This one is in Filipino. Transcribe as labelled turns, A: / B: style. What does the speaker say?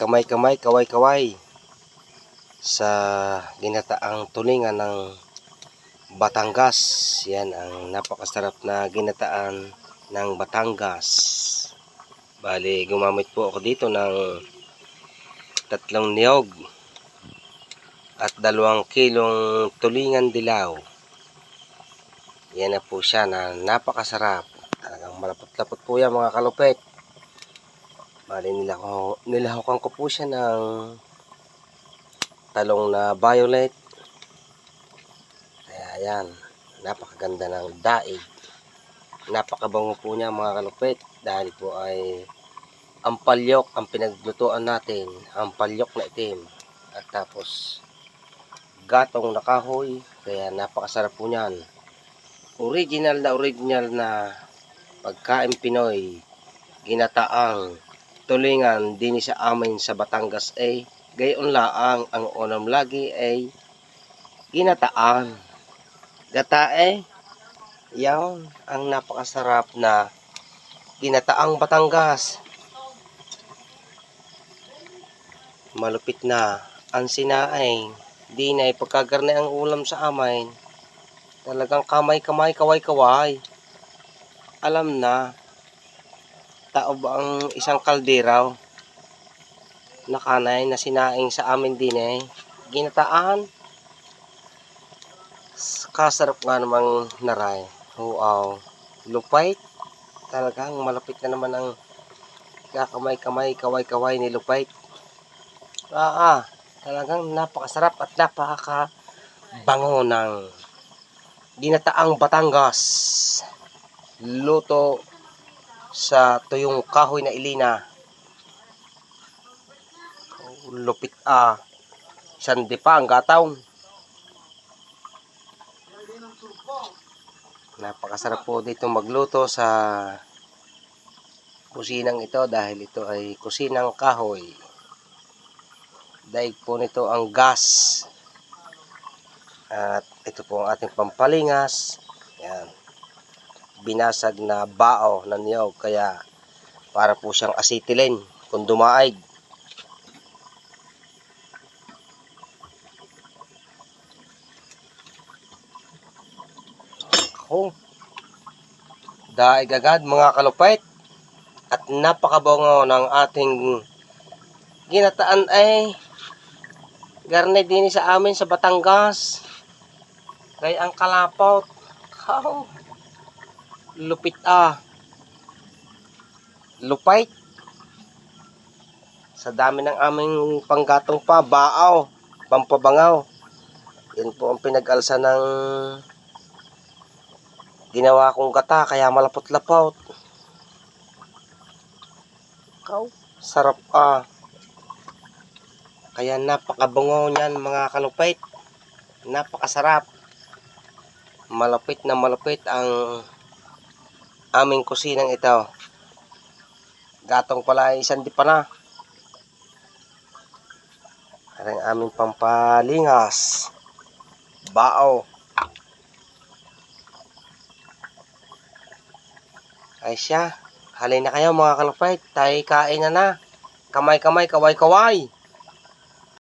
A: kamay-kamay, kaway-kaway sa ginataang tulingan ng Batangas. Yan ang napakasarap na ginataan ng Batangas. Bali, gumamit po ako dito ng tatlong niyog at dalawang kilong tulingan dilaw. Yan na po siya na napakasarap. Talagang malapot-lapot po yan mga kalupit. Bali nilaho, nilahokan ko po siya ng talong na violet. Kaya yan, napakaganda ng daig. Napakabango po niya mga kalupit dahil po ay ang palyok ang pinaglutuan natin. Ang palyok na itim. At tapos gatong na kahoy. Kaya napakasarap po niyan. Original na original na pagkain Pinoy. Ginataang tulingan din sa amin sa Batangas ay gayon laang ang unang lagi ay ginataan. Gatae, yan ang napakasarap na ginataang Batangas. Malupit na ang sinaing. Di na ipagkagarne ang ulam sa amin. Talagang kamay-kamay, kaway-kaway. Alam na, tao ba ang isang kalderaw na kanay na sinaing sa amin din eh. Ginataan. Kasarap nga namang naray. Wow. Lupait. Talagang malapit na naman ang kakamay-kamay, kaway-kaway ni Lupait. Ah, ah. Talagang napakasarap at napakabango ng ginataang Batangas. Luto sa tuyong kahoy na ilina. Lupit ah. Sandi pa ang gataon. Napakasarap po dito magluto sa kusinang ito dahil ito ay kusinang kahoy. Daig po nito ang gas. At ito po ang ating pampalingas. Yan. Binasag na bao ng niyog. Kaya para po siyang acetylen kung dumaig. Ako. Daig agad mga kalupait. At napakabango ng ating ginataan ay garne din sa amin sa Batangas. Kaya ang kalapot. Kaw. Lupit ah. Lupait. Sa dami ng aming panggatong pa, baaw, pampabangaw. Yan po ang pinag-alsa ng ginawa kong gata, kaya malapot-lapot. Kaw, sarap ah. Kaya napakabango niyan mga kalupait. Napakasarap. Malapit na malapit ang aming kusinang ito. Gatong pala isang di pa na. Ang aming pampalingas. Bao. Ay siya. Halay na kayo mga kalupait. Tayo kain na na. Kamay-kamay, kaway-kaway.